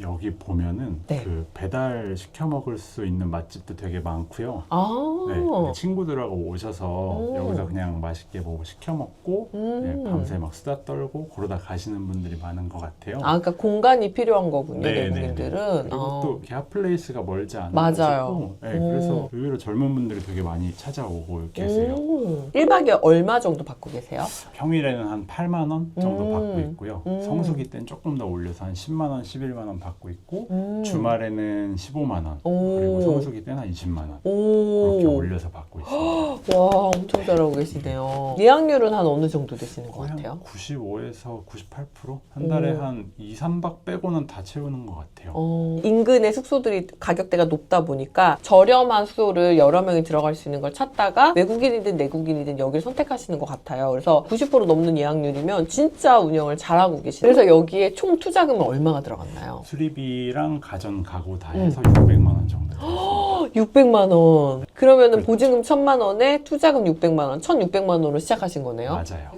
여기 보면은 네. 그 배달 시켜 먹을 수 있는 맛집도 되게 많고요. 아. 네, 친구들하고 오셔서 오. 여기서 그냥 맛있게 뭐 시켜 먹고 음. 네, 밤새 막 수다 떨고 그러다 가시는 분들이 많은 것 같아요. 아, 그러니까 공간이 필요한 거군요, 네, 내국인들은. 그리고 아. 또 핫플레이스가 멀지 않아서 맞아요. 네, 오. 그래서 의외로 젊은 분들이 되게 많이 찾아오고 계세요. 음. 1박에 얼마 정도 받고 계세요? 평일에는 한 8만 원 정도 음. 받고 있고요. 음. 성수기 때는 조금 더 올려서 한 10만 원, 11만 원 받고 있고 음. 주말에는 15만 원 오. 그리고 성수기 때는 한 20만 원 오. 그렇게 올려서 받고 있습니다. 와, 엄청 잘하고 계시네요. 예약률은 한 어느 정도 되시는 것 거의 같아요? 한 95에서 98%한 달에 오. 한 2, 3박 빼고는 다 채우는 것 같아요. 어, 인근의 숙소들이 가격대가 높다 보니까 저렴한 숙소를 여러 명이 들어갈 수 있는 걸 찾다가 외국인이든 내국인이든 여기를 선택하시는 것 같아요. 그래서 90% 넘는 예약률이면 진짜 운영을 잘하고 계시네요. 그래서 여기에 총 투자금은 얼마가 들어갔나요? 수 리비랑 가전 가구 다 음. 해서 600만 원 정도. 들었습니다. 600만 원. 그러면은 그렇죠. 보증금 1000만 원에 투자금 600만 원, 1600만 원으로 시작하신 거네요. 맞아요.